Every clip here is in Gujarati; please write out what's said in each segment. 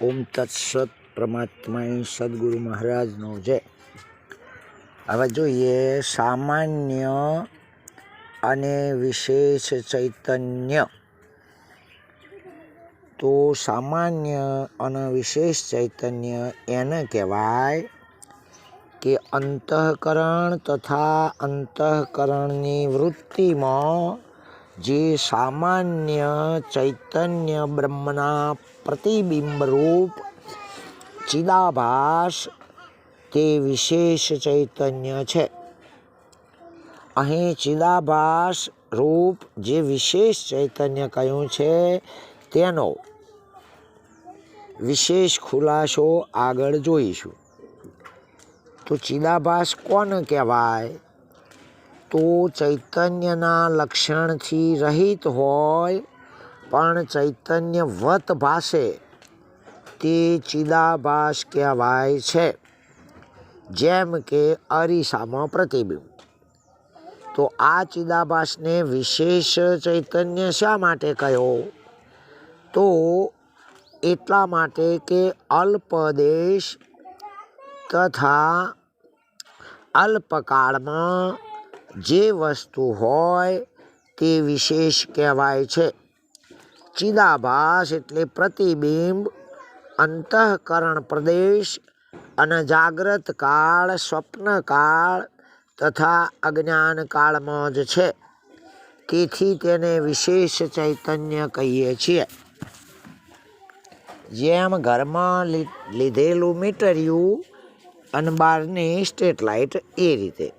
ઓમ તત્સત પરમાત્માએ સદગુરુ મહારાજનો છે હવે જોઈએ સામાન્ય અને વિશેષ ચૈતન્ય. તો સામાન્ય અને વિશેષ ચૈતન્ય એને કહેવાય કે અંતઃકરણ તથા અંતઃકરણની વૃત્તિમાં જે સામાન્ય ચૈતન્ય બ્રહ્મના પ્રતિબિંબરૂપ ચિદાભાસ તે વિશેષ ચૈતન્ય છે. અહીં ચિદાભાસ રૂપ જે વિશેષ ચૈતન્ય કહ્યું છે તેનો વિશેષ ખુલાસો આગળ જોઈશું. તો ચિદાભાસ કોને કહેવાય? તો ચૈતન્યના લક્ષણથી રહિત હોય, પણ ચૈતન્યવત ભાષે તે ચિદાભાસ કહેવાય છે. જેમ કે અરીસામાં પ્રતિબિંબ. તો આ ચિદાભાસને વિશેષ ચૈતન્ય શા માટે કહ્યો? તો એટલા માટે કે અલ્પદેશ તથા અલ્પકાળમાં જે વસ્તુ હોય તે વિશેષ કહેવાય છે. ચિદાભાસ એટલે પ્રતિબિંબ, અંતઃકરણ પ્રદેશ અને જાગ્રત કાળ સ્વપ્ન કાળ તથા અજ્ઞાન કાળમાં જ છે. તેથી તેને વિશેષ ચૈતન્ય કહીએ છીએ. જેમ ઘરમાં લીધેલું મીટર્યું અને બહારની સ્ટ્રીટ લાઇટ એ રીતે.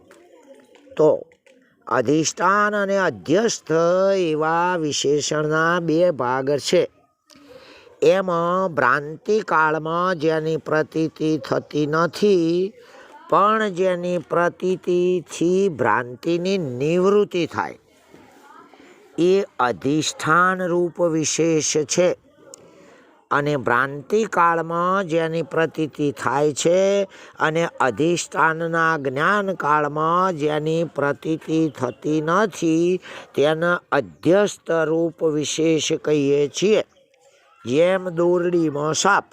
તો અધિષ્ઠાન અને અધ્યસ્થ એવા વિશેષણના બે ભાગ છે. એમાં ભ્રાંતિકાળમાં જેની પ્રતીતિ થતી નથી, પણ જેની પ્રતીતિથી ભ્રાંતિની નિવૃત્તિ થાય. એ અધિષ્ઠાન રૂપ વિશેષ છે. અને ભ્રાંતિકાળમાં જેની પ્રતીતિ થાય છે અને અધિષ્ઠાનના જ્ઞાનકાળમાં જેની પ્રતીતિ થતી નથી, તેના અધ્યસ્ત રૂપ વિશેષ કહીએ છીએ. જેમ દોરડીમાં સાપ,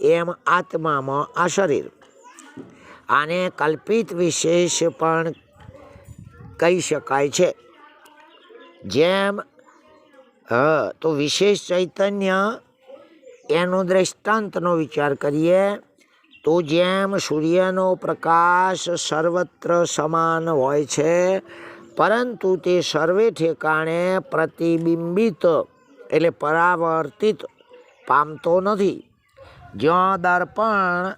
એમ આત્મામાં આ શરીર. આને કલ્પિત વિશેષ પણ કહી શકાય છે. જેમ, હ, તો વિશેષ ચૈતન્ય એનો દ્રષ્ટાંતનો વિચાર કરીએ, તો જેમ સૂર્યનો પ્રકાશ સર્વત્ર સમાન હોય છે, પરંતુ તે સર્વે ઠેકાણે પ્રતિબિંબિત, એટલે પરાવર્તિત પામતો નથી. જ્યાં દર્પણ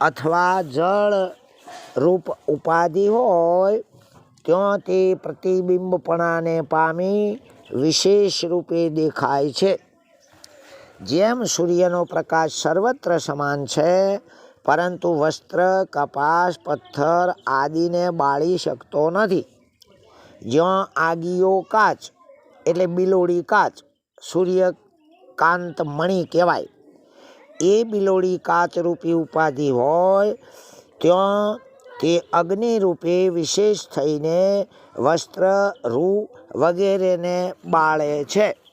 અથવા જળ રૂપ ઉપાધિ હોય, ત્યાં તે પ્રતિબિંબપણાને પામી વિશેષ રૂપે દેખાય છે. જેમ સૂર્યનો પ્રકાશ સર્વત્ર સમાન છે, પરંતુ વસ્ત્ર, કપાસ, પથ્થર આદિને બાળી શકતો નથી. જ્યાં આગીઓ કાચ, એટલે બિલોડી કાચ સૂર્યકાંત મણિ કહેવાય. એ બિલોડી કાચ રૂપી ઉપાધિ હોય, ત્યાં તે અગ્નિ રૂપે વિશેષ થઈને વસ્ત્ર, રૂ વગેરેને બાળે છે.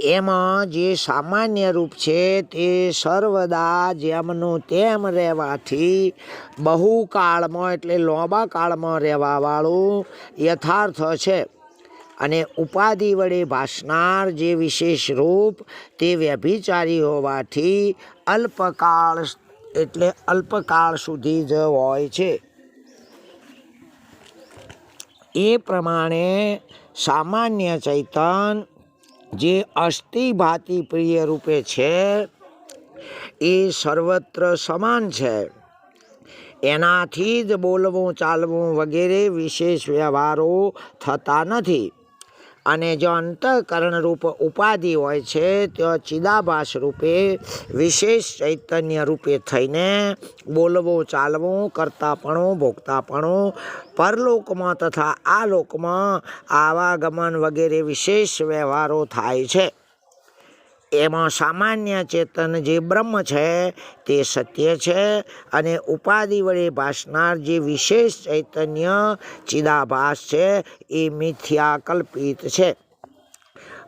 એમાં જે સામાન્ય રૂપ છે તે સર્વદા જેમનું તેમ રહેવાથી બહુ કાળમાં એટલે લાંબા કાળમાં રહેવાવાળું યથાર્થ છે. અને ઉપાધિ વડે ભાસનાર જે વિશેષ રૂપ તે વ્યભિચારી હોવાથી અલ્પકાળ એટલે અલ્પકાળ સુધી જ હોય છે. એ પ્રમાણે સામાન્ય ચૈતન જે અસ્થિભાતિ પ્રિય રૂપે છે, એ સર્વત્ર સમાન છે. એનાથી જ બોલવું, ચાલવું વગેરે વિશેષ વ્યવહારો થતા નથી. અને જો અંતઃકરણ રૂપ ઉપાધિ હોય છે, તો ચિદાભાસ રૂપે, વિશેષ ચૈતન્ય રૂપે થઈને બોલવું, ચાલવું, કરતાપણું, ભોગતાપણું, પરલોકમાં તથા આ લોકમાં આવાગમન વગેરે વિશેષ વ્યવહારો થાય છે. એમાં સામાન્ય ચેતન જે બ્રહ્મ છે, તે સત્ય છે અને ઉપાધિ વડે ભાસનાર જે વિશેષ ચૈતન્ય ચિદાભાસ છે, એ મિથ્યા કલ્પિત છે.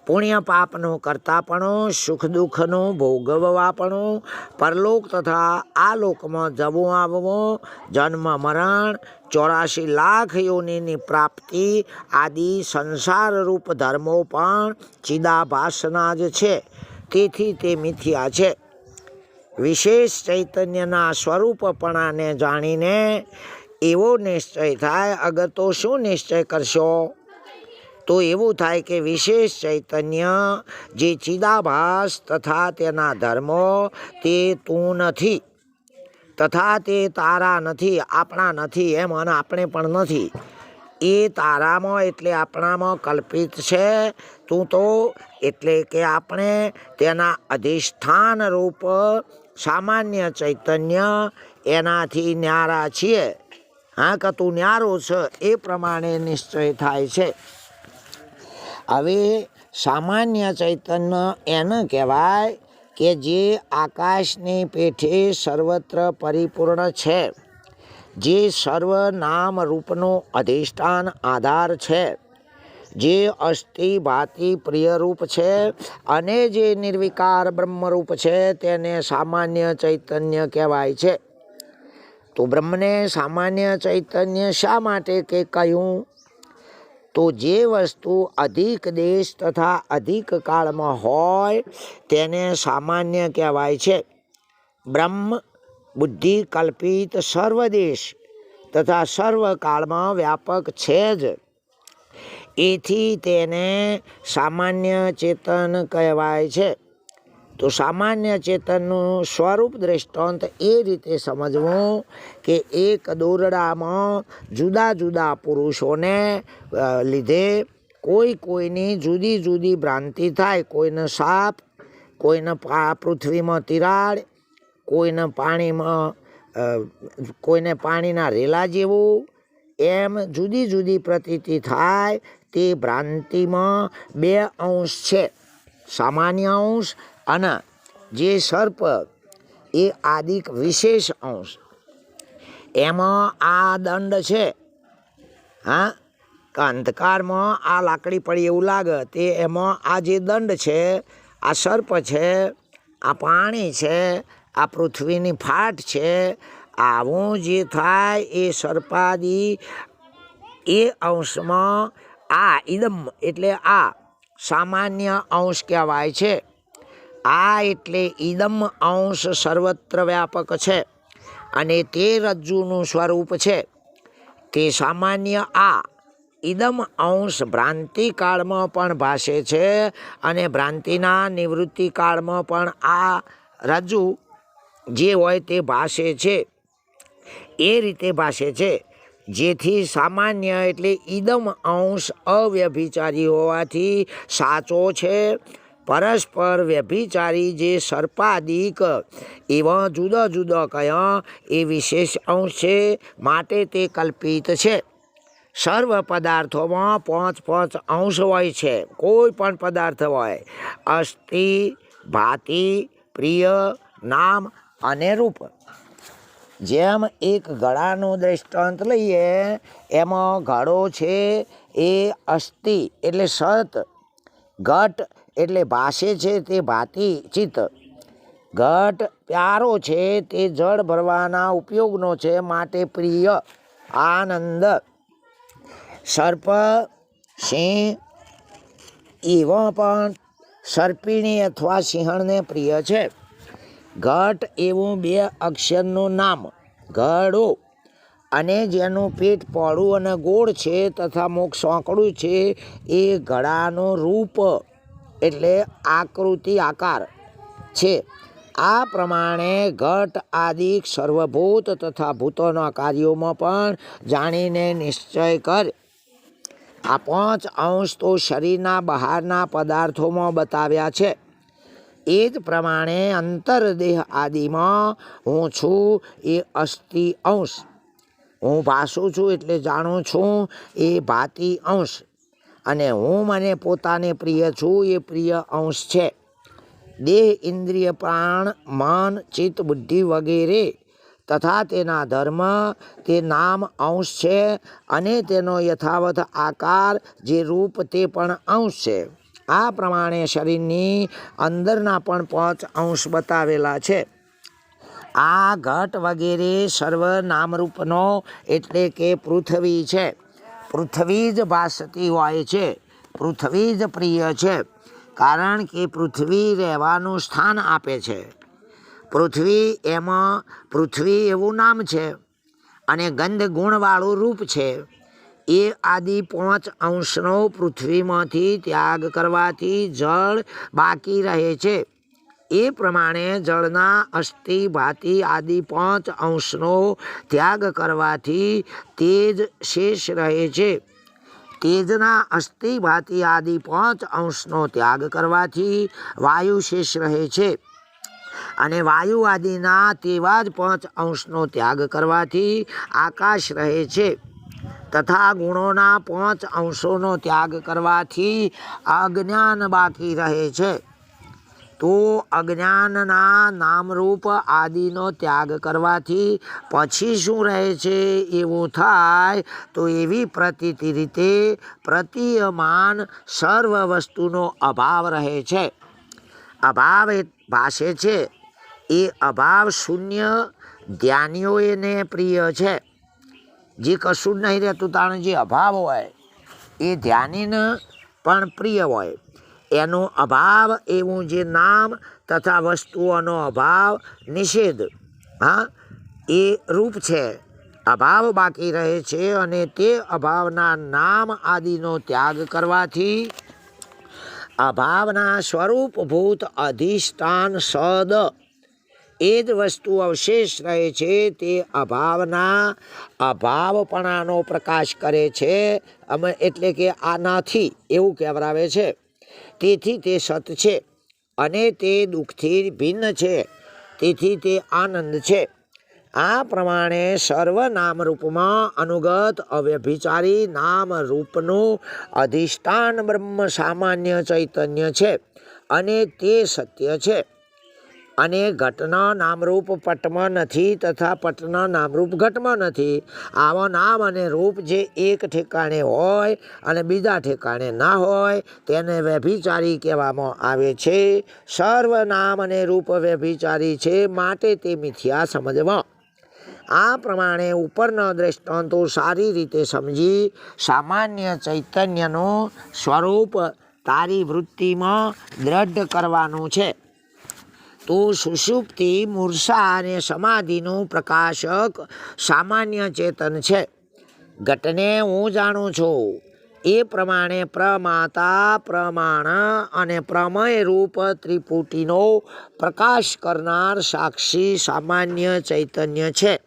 પુણ્ય પાપનું કરતાપણું, સુખ દુઃખનું ભોગવવાપણું, પરલોક તથા આ લોકમાં જવું આવવું, જન્મ મરણ, ચોરાશી લાખ યોનિની પ્રાપ્તિ આદિ સંસારરૂપ ધર્મો પણ ચિદાભાસના જ છે. તેથી તે મિથ્યા છે. વિશેષ ચૈતન્યના સ્વરૂપપણાને જાણીને એવો નિશ્ચય થાય, અગર તો શું નિશ્ચય કરશો? તો એવું થાય કે વિશેષ ચૈતન્ય જે ચિદાભાસ તથા તેના ધર્મો, તે તું નથી. તથા તે તારા નથી, આપણા નથી, એમ અને આપણે પણ નથી. એ તારામાં એટલે આપણામાં કલ્પિત છે. તું તો એટલે કે આપણે તેના અધિષ્ઠાન રૂપ સામાન્ય ચૈતન્ય એનાથી ન્યારા છીએ. હા, કે તું ન્યારો છે, એ પ્રમાણે નિશ્ચય થાય છે. હવે સામાન્ય ચૈતન્ય એને કહેવાય કે જે આકાશની પેઠે સર્વત્ર પરિપૂર્ણ છે. જે સર્વ નામ રૂપનો અધિષ્ઠાન આધાર છે, જે અસ્થિ ભાતિ પ્રિયરૂપ છે અને જે નિર્વિકાર બ્રહ્મરૂપ છે તેને સામાન્ય ચૈતન્ય કહેવાય છે. તો બ્રહ્મને સામાન્ય ચૈતન્ય શા માટે કે કહ્યું? તો જે વસ્તુ અધિક દેશ તથા અધિક કાળમાં હોય તેને સામાન્ય કહેવાય છે. બ્રહ્મ બુદ્ધિ કલ્પિત સર્વદેશ તથા સર્વકાળમાં વ્યાપક છે જ. એથી તેને સામાન્ય ચેતન કહેવાય છે. તો સામાન્ય ચેતનનું સ્વરૂપ દ્રષ્ટાંત એ રીતે સમજવું કે એક દોરડામાં જુદા જુદા પુરુષોને લીધે કોઈ કોઈની જુદી જુદી ભ્રાંતિ થાય. કોઈને સાપ, કોઈને પૃથ્વીમાં તિરાડ કોઈને પાણીમાં કોઈને પાણીના રેલા જેવું એમ જુદી જુદી પ્રતીતિ થાય તે ભ્રાંતિમાં બે અંશ છે. સામાન્ય અંશ અને જે સર્પ એ આદિક વિશેષ અંશ. એમાં આ દંડ છે. હા? અંધકારમાં આ લાકડી પડી એવું લાગે તે એમાં આ જે દંડ છે, આ સર્પ છે, આ પાણી છે આ પૃથ્વીની ફાટ છે, આવું જે થાય એ સર્પાદી એ અંશમાં આ ઇદમ એટલે આ સામાન્ય અંશ કહેવાય છે. આ એટલે ઇદમ અંશ સર્વત્ર વ્યાપક છે અને તે રજ્જુનું સ્વરૂપ છે. તે સામાન્ય આ ઇદમ અંશ ભ્રાંતિકાળમાં પણ ભાષે છે અને ભ્રાંતિના નિવૃત્તિકાળમાં પણ આ રજ્જુ જે હોય તે ભાષે છે. એ રીતે ભાષે છે, જેથી સામાન્ય એટલે ઈદમ અંશ અવ્યભિચારી હોવાથી સાચો છે. પરસ્પર વ્યભિચારી જે સર્પાદિક એવા જુદા જુદા કયા એ વિશેષ અંશ છે, માટે તે કલ્પિત છે. સર્વ પદાર્થોમાં પાંચ પાંચ અંશ હોય છે, કોઈ પણ પદાર્થ હોય. અસ્થિ, ભાતિ, પ્રિય, નામ અને રૂપ. જેમ એક ગળાનું દ્રષ્ટાંત લઈએ, એમાં ઘડો છે એ અસ્થિ એટલે સત, ઘટ એટલે ભાષે છે તે ભાતી, ચિત્ત. ઘટ પ્યારો છે તે જળ ભરવાના ઉપયોગનો છે માટે પ્રિય, આનંદ. સર્પ, સિંહ એવા પણ સર્પિણી અથવા સિંહણને પ્રિય છે. ઘટ એવું બે અક્ષરનું નામ. ઘડો. અને જેનું પેટ પહોળું અને ગોળ છે તથા મુખ સોંકડું છે એ ઘડાનું રૂપ એટલે આકૃતિ આકાર છે. આ પ્રમાણે ઘટ આદિ સર્વભૂત તથા ભૂતોના કાર્યોમાં પણ જાણીને નિશ્ચય કર. આ પાંચ અંશ તો શરીરના બહારના પદાર્થોમાં બતાવ્યા છે. એ જ પ્રમાણે અંતરદેહ આદિમાં હું છું, એ અસ્થિ અંશ. હું ભાસું છું એટલે જાણું છું, એ ભાતિ અંશ. અને હું મને પોતાને પ્રિય છું, એ પ્રિય અંશ છે. દેહ, ઇન્દ્રિય, પ્રાણ, મન, ચિત્ત, બુદ્ધિ વગેરે તથા તેના ધર્મ, તે નામ અંશ છે અને તેનો યથાવત આકાર જે રૂપ તે પણ અંશ છે. આ પ્રમાણે શરીરની અંદરના પણ પાંચ અંશ બતાવેલા છે. આ ઘટ વગેરે સર્વ નામરૂપનો એટલે કે પૃથ્વી છે. પૃથ્વી જ ભાસતી હોય છે. પૃથ્વી જ પ્રિય છે. કારણ કે પૃથ્વી રહેવાનું સ્થાન આપે છે. પૃથ્વી એમાં પૃથ્વી એવું નામ છે અને ગંધ ગુણવાળું રૂપ છે. એ આદિ પાંચ અંશનો પૃથ્વીમાંથી ત્યાગ કરવાથી જળ બાકી રહે છે. એ પ્રમાણે જળના અસ્થિ ભાતિ આદિ પાંચ અંશનો ત્યાગ કરવાથી તેજ શેષ રહે છે. તેજના અસ્થિ ભાતિ આદિ પાંચ અંશનો ત્યાગ કરવાથી વાયુ શેષ રહે છે. અને વાયુ આદિના તેવા જ પાંચ અંશનો ત્યાગ કરવાથી આકાશ રહે છે. તથા ગુણોના પાંચ અંશોનો ત્યાગ કરવાથી અજ્ઞાન બાકી રહે છે. તો અજ્ઞાનના નામરૂપ આદિનો ત્યાગ કરવાથી પછી શું રહે છે એવું થાય તો એવી પ્રતીતિ રીતે પ્રતીયમાન સર્વ વસ્તુનો અભાવ રહે છે. અભાવ ભાષે છે. એ અભાવ શૂન્ય ધ્યાનીઓને પ્રિય છે. જે કશું જ નહીં રહેતું, તાણે જે અભાવ હોય એ ધ્યાનીને પણ પ્રિય હોય. એનો અભાવ એવું જે નામ તથા વસ્તુઓનો અભાવ નિષેધ, હા, એ રૂપ છે. અભાવ બાકી રહે છે અને તે અભાવના નામ આદિનો ત્યાગ કરવાથી અભાવના સ્વરૂપભૂત અધિષ્ઠાન સદ એ જ વસ્તુ અવશેષ રહે છે તે અભાવના, અભાવપણાનો પ્રકાશ કરે છે. અમે એટલે કે આ નથી એવું કહેવરાવે છે. તેથી તે સત છે અને તે દુઃખથી ભિન્ન છે. તેથી તે આનંદ છે. આ પ્રમાણે સર્વ નામરૂપમાં અનુગત અવ્યભિચારી નામ રૂપનું અધિષ્ઠાન બ્રહ્મ સામાન્ય ચૈતન્ય છે અને તે સત્ય છે. અને ઘટના નામરૂપ પટમાં નથી તથા પટના નામરૂપ ઘટમાં નથી. આવા નામ અને રૂપ જે એક ઠેકાણે હોય અને બીજા ઠેકાણે ના હોય, તેને વ્યભિચારી કહેવામાં આવે છે. સર્વ નામ અને રૂપ વ્યભિચારી છે માટે તે મિથ્યા સમજવા. આ પ્રમાણે ઉપરના દ્રષ્ટાંતો સારી રીતે સમજી સામાન્ય ચૈતન્યનું સ્વરૂપ તારી વૃત્તિમાં દ્રઢ કરવાનું છે. તો સુષુપ્તિ, મૂર્છા અને સમાધિનું પ્રકાશક સામાન્ય ચેતન છે. ઘટને હું જાણું છું. એ પ્રમાણે પ્રમાતા, પ્રમાણ અને પ્રમય રૂપ ત્રિપુટીનો પ્રકાશ કરનાર સાક્ષી સામાન્ય ચૈતન્ય છે.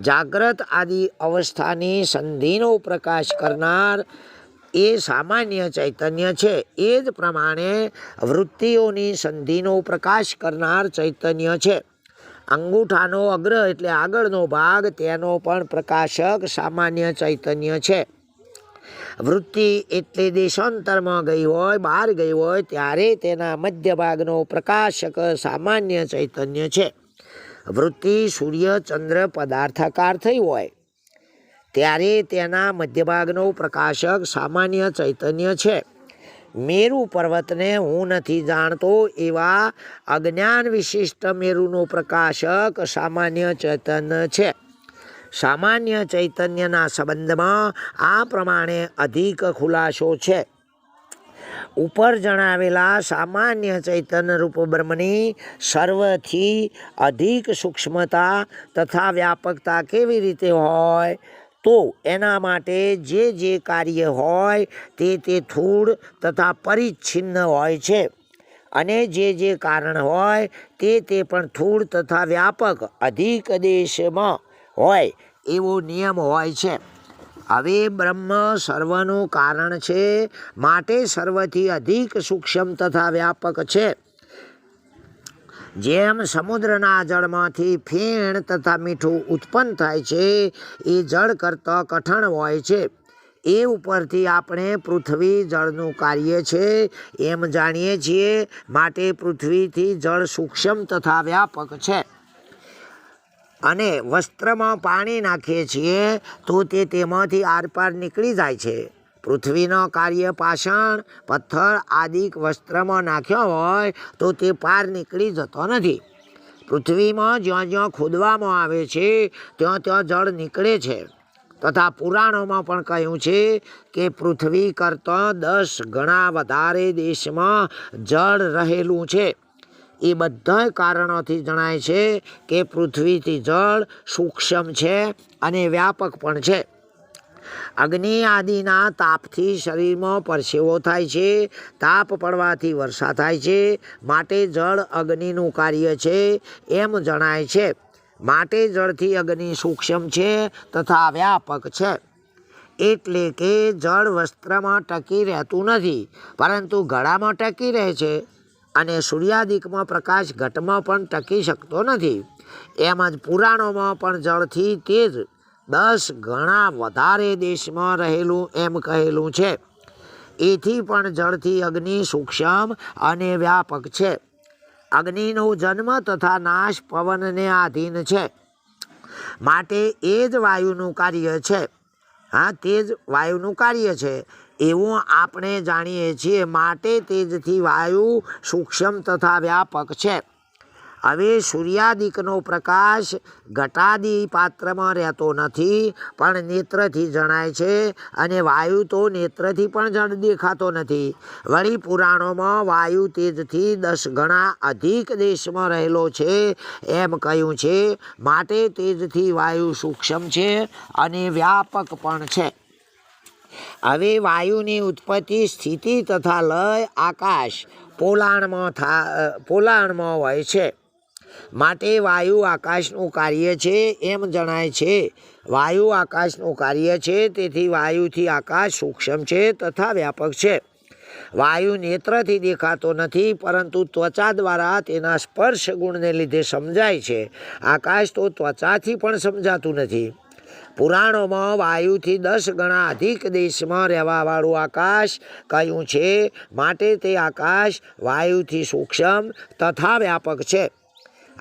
જાગ્રત આદિ અવસ્થાની સંધિનો પ્રકાશ કરનાર એ સામાન્ય ચૈતન્ય છે. એ જ પ્રમાણે વૃત્તિઓની સંધિનો પ્રકાશ કરનાર ચૈતન્ય છે. અંગૂઠાનો અગ્ર એટલે આગળનો ભાગ તેનો પણ પ્રકાશક સામાન્ય ચૈતન્ય છે. વૃત્તિ એટલે દેશાંતરમાં ગઈ હોય, બહાર ગઈ હોય, ત્યારે તેના મધ્ય ભાગનો પ્રકાશક સામાન્ય ચૈતન્ય છે. વૃત્તિ સૂર્ય ચંદ્ર પદાર્થાકાર થઈ હોય. ત્યારે તેના મધ્યભાગનો પ્રકાશક સામાન્ય ચૈતન્ય છે. મેરુ પર્વતને હું નથી જાણતો એવા અજ્ઞાન વિશિષ્ટ મેરુનો પ્રકાશક સામાન્ય ચૈતન્ય છે. સામાન્ય ચૈતન્યના સંબંધમાં આ પ્રમાણે અધિક ખુલાસો છે. ઉપર જણાવેલા સામાન્ય ચૈતન્ય રૂપ બ્રહ્મની સર્વથી અધિક સૂક્ષ્મતા તથા વ્યાપકતા કેવી રીતે હોય? તો એના માટે જે જે કાર્ય હોય તે તે થૂળ તથા પરિચ્છિન્ન હોય છે. અને જે જે કારણ હોય તે તે પણ થૂળ તથા વ્યાપક અધિક દેશમાં હોય એવો નિયમ હોય છે. હવે બ્રહ્મ સર્વનું કારણ છે, માટે સર્વથી અધિક સૂક્ષ્મ તથા વ્યાપક છે. જેમ સમુદ્રના જળમાંથી ફેણ તથા મીઠું ઉત્પન્ન થાય છે, એ જળ કરતાં કઠણ હોય છે. એ ઉપરથી આપણે પૃથ્વી જળનું કાર્ય છે. એમ જાણીએ છીએ, માટે પૃથ્વીથી જળ સૂક્ષ્મ તથા વ્યાપક છે. અને વસ્ત્રમાં પાણી નાખીએ છીએ, તો તે તેમાંથી આરપાર નીકળી જાય છે. પૃથ્વીનો કાર્ય પાષાણ, પથ્થર આદિક વસ્ત્રમાં નાખ્યો હોય તો તે પાર નીકળી જતો નથી. પૃથ્વીમાં જ્યાં જ્યાં ખોદવામાં આવે છે, ત્યાં ત્યાં જળ નીકળે છે. તથા પુરાણોમાં પણ કહ્યું છે કે પૃથ્વી કરતાં દસ ગણા વધારે દેશમાં જળ રહેલું છે. એ બધા કારણોથી જણાય છે કે પૃથ્વીથી જળ સૂક્ષ્મ છે અને વ્યાપક પણ છે. અગ્નિ આદિના તાપથી શરીરમાં પરસેવો થાય છે, તાપ પડવાથી વર્ષા થાય છે. માટે જળ અગ્નિનું કાર્ય છે એમ જણાય છે. માટે જળથી અગ્નિ સૂક્ષ્મ છે તથા વ્યાપક છે. એટલે કે જળ વસ્ત્રમાં ટકી રહેતું નથી, પરંતુ ગળામાં ટકી રહે છે અને સૂર્યાદિકમાં પ્રકાશ ઘટમાં પણ ટકી શકતો નથી. એમ જ પુરાણોમાં પણ જળથી તેજ દસ ગણા વધારે દેશમાં રહેલું એમ કહેલું છે. એથી પણ જળથી અગ્નિ સૂક્ષ્મ અને વ્યાપક છે. અગ્નિનો જન્મ તથા નાશ પવનને આધીન છે. માટે એ જ વાયુનું કાર્ય છે. હા, તે જ વાયુનું કાર્ય છે. એવું આપણે જાણીએ છીએ. માટે તેજથી વાયુ સૂક્ષ્મ તથા વ્યાપક છે. હવે સૂર્યાદિકનો પ્રકાશ ઘટાદી પાત્રમાં રહેતો નથી, પણ નેત્રથી જણાય છે અને વાયુ તો નેત્રથી પણ જણ દેખાતો નથી. વળી પુરાણોમાં વાયુ તેજથી દસ ગણા અધિક દેશમાં રહેલો છે એમ કહ્યું છે. માટે તેજથી વાયુ સૂક્ષ્મ છે અને વ્યાપક પણ છે. હવે વાયુની ઉત્પત્તિ, સ્થિતિ તથા લય આકાશ પોલાણમાં થા પોલાણમાં હોય છે. માટે વાયુ આકાશનું કાર્ય છે એમ જણાય છે. વાયુ આકાશનું કાર્ય છે, તેથી વાયુથી આકાશ સૂક્ષ્મ છે તથા વ્યાપક છે. વાયુ નેત્રથી દેખાતો નથી, પરંતુ ત્વચા દ્વારા તેના સ્પર્શ ગુણને લીધે સમજાય છે. આકાશ તો ત્વચાથી પણ સમજાતું નથી. પુરાણોમાં વાયુથી દસ ગણા અધિક દેશમાં રહેવાવાળું આકાશ કયું છે? માટે તે આકાશ વાયુથી સૂક્ષ્મ તથા વ્યાપક છે.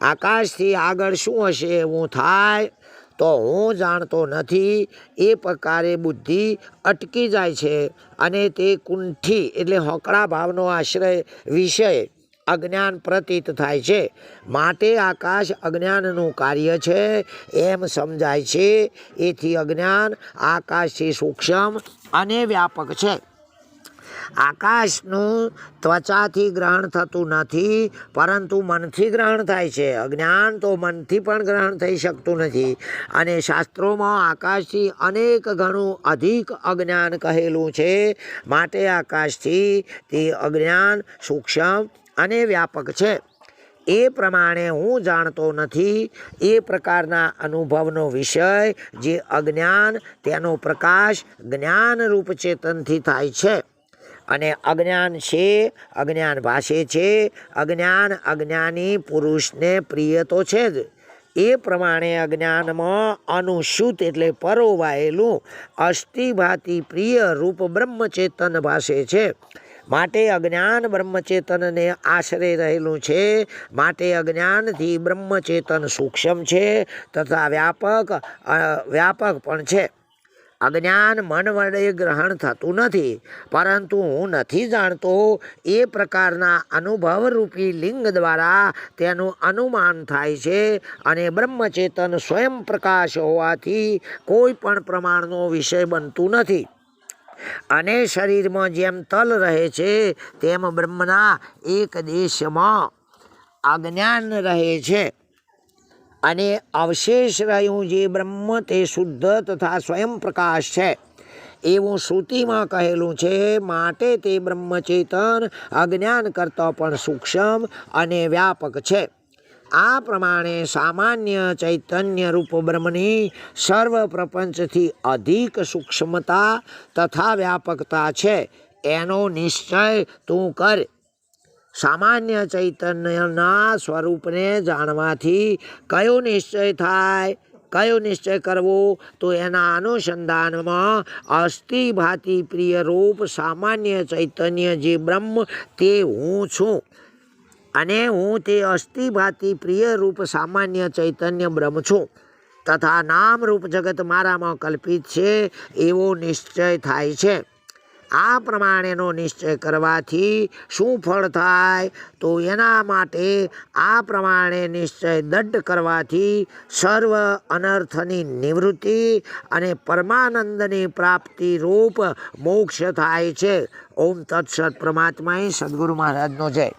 આકાશથી આગળ શું હશે એવું થાય, તો હું જાણતો નથી. એ પ્રકારે બુદ્ધિ અટકી જાય છે અને તે કુંઠી એટલે હોકળા ભાવનો આશ્રય વિષય અજ્ઞાન પ્રતીત થાય છે. માટે આકાશ અજ્ઞાનનું કાર્ય છે એમ સમજાય છે. એથી અજ્ઞાન આકાશથી સૂક્ષ્મ અને વ્યાપક છે. આકાશનું ત્વચાથી ગ્રહણ થતું નથી, પરંતુ મનથી ગ્રહણ થાય છે. અજ્ઞાન તો મનથી પણ ગ્રહણ થઈ શકતું નથી. અને શાસ્ત્રોમાં આકાશથી અનેક ઘણું અધિક અજ્ઞાન કહેલું છે. માટે આકાશથી તે અજ્ઞાન સૂક્ષ્મ અને વ્યાપક છે. એ પ્રમાણે હું જાણતો નથી. એ પ્રકારના અનુભવનો વિષય જે અજ્ઞાન, તેનો પ્રકાશ જ્ઞાનરૂપ ચેતનથી થાય છે. અને અજ્ઞાન છે, અજ્ઞાન ભાષે છે, અજ્ઞાન અજ્ઞાની પુરુષને પ્રિય તો છે જ. એ પ્રમાણે અજ્ઞાનમાં અનુસૂત એટલે પરોવાયેલું અસ્થિભાતી પ્રિય રૂપ બ્રહ્મચેતન ભાષે છે. માટે અજ્ઞાન બ્રહ્મચેતનને આશરે રહેલું છે. માટે અજ્ઞાનથી બ્રહ્મચેતન સૂક્ષ્મ છે તથા વ્યાપક વ્યાપક પણ છે. અજ્ઞાન મન વડે ગ્રહણ થતું નથી, પરંતુ હું નથી જાણતો એ પ્રકારના અનુભવરૂપી લિંગ દ્વારા તેનું અનુમાન થાય છે અને બ્રહ્મચેતન સ્વયં પ્રકાશ હોવાથી કોઈ પણ પ્રમાણનો વિષય બનતું નથી. અને શરીરમાં જેમ તલ રહે છે, તેમ બ્રહ્મના એક દેશમાં અજ્ઞાન રહે છે. અને અવશેષ રહ્યું જે બ્રહ્મ તે શુદ્ધ તથા સ્વયં પ્રકાશ છે. એવું શ્રુતિમાં કહેલું છે, માટે તે બ્રહ્મચેતન અજ્ઞાન કરતાં પણ સૂક્ષ્મ અને વ્યાપક છે. આ પ્રમાણે સામાન્ય ચૈતન્ય રૂપ બ્રહ્મની સર્વ પ્રપંચથી અધિક સૂક્ષ્મતા તથા વ્યાપકતા છે. એનો નિશ્ચય તું કર. સામાન્ય ચૈતન્યના સ્વરૂપને જાણવાથી કયો નિશ્ચય થાય, કયો નિશ્ચય કરવો, તો એના અનુસંધાનમાં અસ્થિભાતિ પ્રિય રૂપ સામાન્ય ચૈતન્ય જે બ્રહ્મ તે હું છું. અને હું તે અસ્થિભાતિ પ્રિય રૂપ સામાન્ય ચૈતન્ય બ્રહ્મ છું. તથા નામરૂપ જગત મારામાં કલ્પિત છે, એવો નિશ્ચય થાય છે. આ પ્રમાણેનો નિશ્ચય કરવાથી શું ફળ થાય? તો એના માટે આ પ્રમાણે નિશ્ચય દંડ કરવાથી સર્વ અનર્થની નિવૃત્તિ અને પરમાનંદની પ્રાપ્તિ રૂપ મોક્ષ થાય છે. ઓમ તત્સત પરમાત્માએ સદગુરુ મહારાજનો જય.